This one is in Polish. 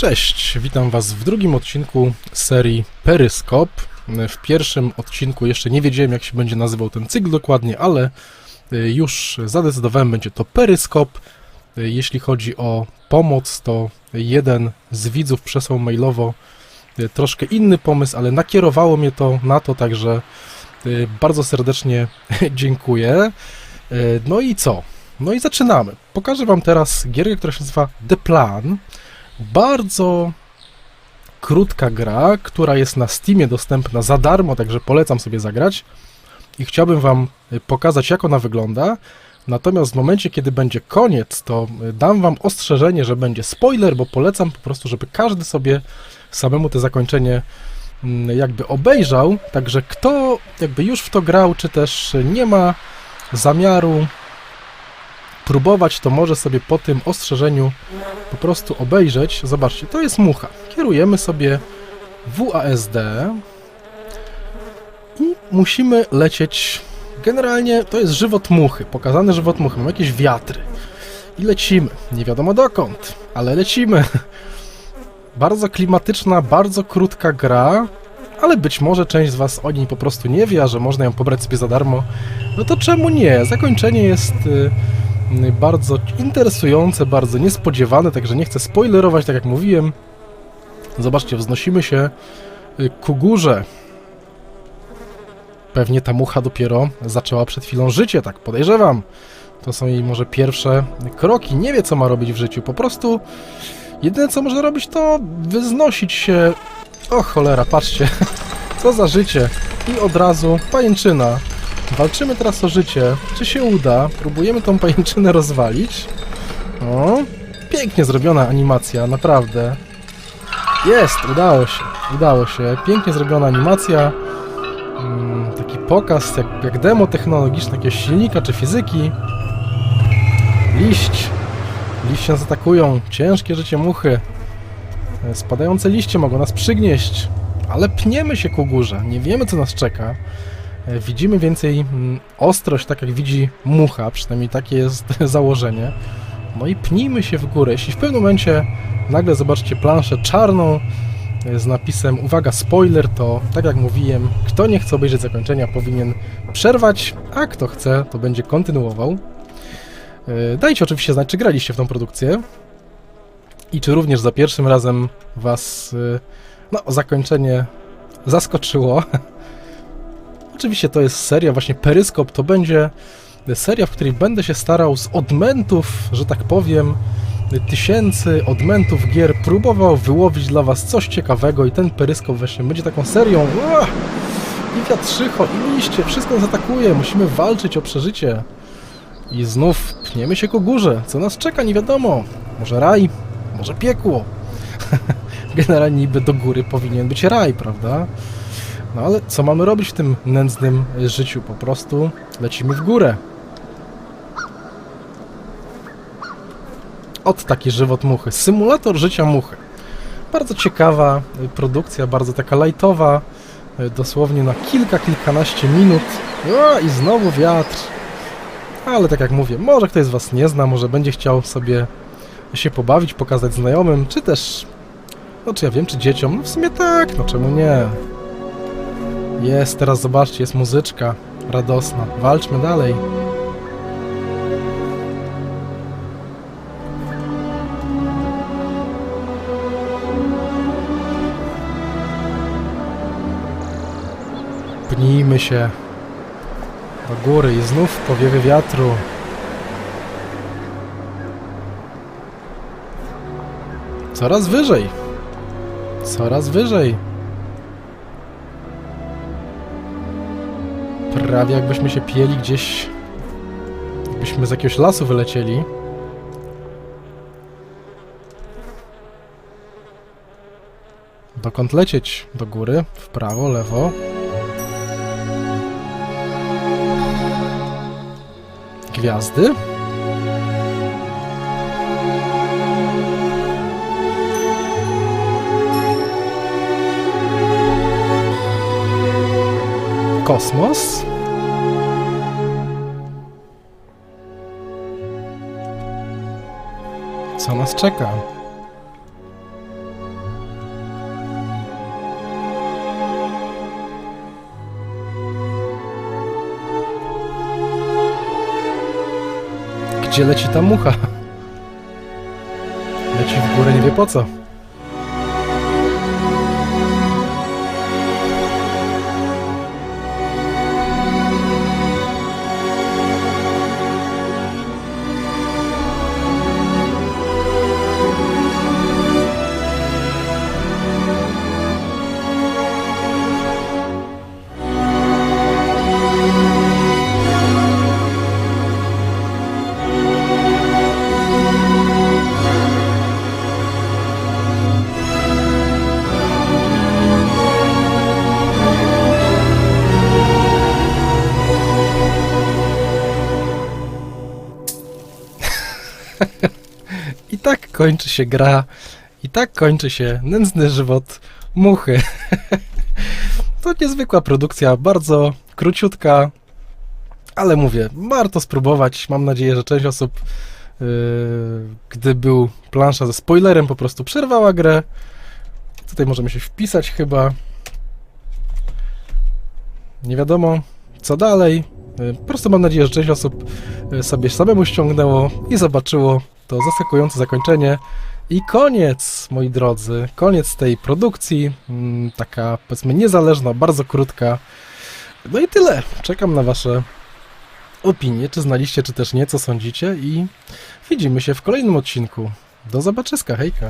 Cześć, witam Was w drugim odcinku serii Peryskop. W pierwszym odcinku jeszcze nie wiedziałem, jak się będzie nazywał ten cykl dokładnie, ale y, już zadecydowałem, będzie to Peryskop. Y, Jeśli chodzi o pomoc, to jeden z widzów przesłał mailowo y, troszkę inny pomysł, ale nakierowało mnie to na to, także bardzo serdecznie dziękuję. No i co? No i zaczynamy. Pokażę Wam teraz gierkę, która się nazywa The Plan. Bardzo krótka gra, która jest na Steamie dostępna za darmo, także polecam sobie zagrać. I chciałbym Wam y, pokazać, jak ona wygląda. Natomiast w momencie, kiedy będzie koniec, to y, dam Wam ostrzeżenie, że będzie spoiler, bo polecam po prostu, żeby każdy sobie samemu to zakończenie mm, jakby obejrzał. Także kto jakby już w to grał, czy też nie ma zamiaru próbować, to może sobie po tym ostrzeżeniu po prostu obejrzeć. Zobaczcie, to jest mucha. Kierujemy sobie WASD i musimy lecieć. Generalnie to jest żywot muchy, pokazany żywot muchy. Mamy jakieś wiatry i lecimy. Nie wiadomo dokąd, ale lecimy. Bardzo klimatyczna, bardzo krótka gra, ale być może część z Was o niej po prostu nie wie, a że można ją pobrać sobie za darmo. No to czemu nie? Zakończenie jest. Bardzo interesujące, bardzo niespodziewane, także nie chcę spoilerować, tak jak mówiłem. Zobaczcie, wznosimy się y, ku górze. Pewnie ta mucha dopiero zaczęła przed chwilą życie, tak podejrzewam. To są jej może pierwsze kroki. Nie wie, co ma robić w życiu. Po prostu jedyne, co może robić, to wyznosić się. O cholera, patrzcie. Co za życie. I od razu pajęczyna. Walczymy teraz o życie. Czy się uda? Próbujemy tą pajęczynę rozwalić. O, pięknie zrobiona animacja, naprawdę. Jest, udało się, udało się. Pięknie zrobiona animacja. Mm, taki pokaz, jak, jak demo technologiczne jakiegoś silnika czy fizyki. Liść. Liście nas atakują. Ciężkie życie muchy. E, Spadające liście mogą nas przygnieść. Ale pniemy się ku górze. Nie wiemy, co nas czeka. E, Widzimy więcej mm, ostrość, tak jak widzi mucha, przynajmniej takie jest założenie. No i pnijmy się w górę. Jeśli w pewnym momencie nagle zobaczycie planszę czarną e, z napisem uwaga, spoiler, to tak jak mówiłem, kto nie chce obejrzeć zakończenia powinien przerwać, a kto chce, to będzie kontynuował. E, Dajcie oczywiście znać, czy graliście w tą produkcję i czy również za pierwszym razem was no, zakończenie zaskoczyło. Oczywiście to jest seria, właśnie Peryskop to będzie seria, w której będę się starał z odmentów, że tak powiem, tysięcy odmentów gier, próbował wyłowić dla was coś ciekawego i ten Peryskop właśnie będzie taką serią. Uah! I wiatrzycho, i liście, wszystko nas atakuje, musimy walczyć o przeżycie. I znów pniemy się ku górze. Co nas czeka, nie wiadomo. Może raj, może piekło. Generalnie niby do góry powinien być raj, prawda? No ale co mamy robić w tym nędznym życiu? Po prostu lecimy w górę. Od taki żywot muchy. Symulator życia muchy. Bardzo ciekawa produkcja, bardzo taka lightowa. Dosłownie na kilka, kilkanaście minut. O, I znowu wiatr. Ale tak jak mówię, może ktoś z Was nie zna, może będzie chciał sobie się pobawić, pokazać znajomym, czy też, no czy ja wiem, czy dzieciom. No w sumie tak, no czemu nie? Jest, teraz zobaczcie, jest muzyczka radosna. Walczmy dalej. Pnijmy się do góry i znów powiewy wiatru. Coraz wyżej. Coraz wyżej. Prawie jakbyśmy się pieli gdzieś. Jakbyśmy z jakiegoś lasu wylecieli. Dokąd lecieć? Do góry? W prawo, lewo? Gwiazdy? Kosmos? co nas czeka. Gdzie leci ta mucha? Leci w górę, nie wie po co. I tak kończy się gra. I tak kończy się nędzny żywot muchy. to niezwykła produkcja, bardzo króciutka, ale mówię, warto spróbować. Mam nadzieję, że część osób, yy, gdy był plansza ze spoilerem, po prostu przerwała grę. Tutaj możemy się wpisać chyba. Nie wiadomo, co dalej. Yy, Po prostu mam nadzieję, że część osób yy, sobie samemu ściągnęło i zobaczyło to zaskakujące zakończenie. I koniec, moi drodzy, koniec tej produkcji. Mm, Taka, powiedzmy, niezależna, bardzo krótka. No i tyle. Czekam na Wasze opinie, czy znaliście, czy też nie, co sądzicie. I widzimy się w kolejnym odcinku. Do zobaczyska, hejka.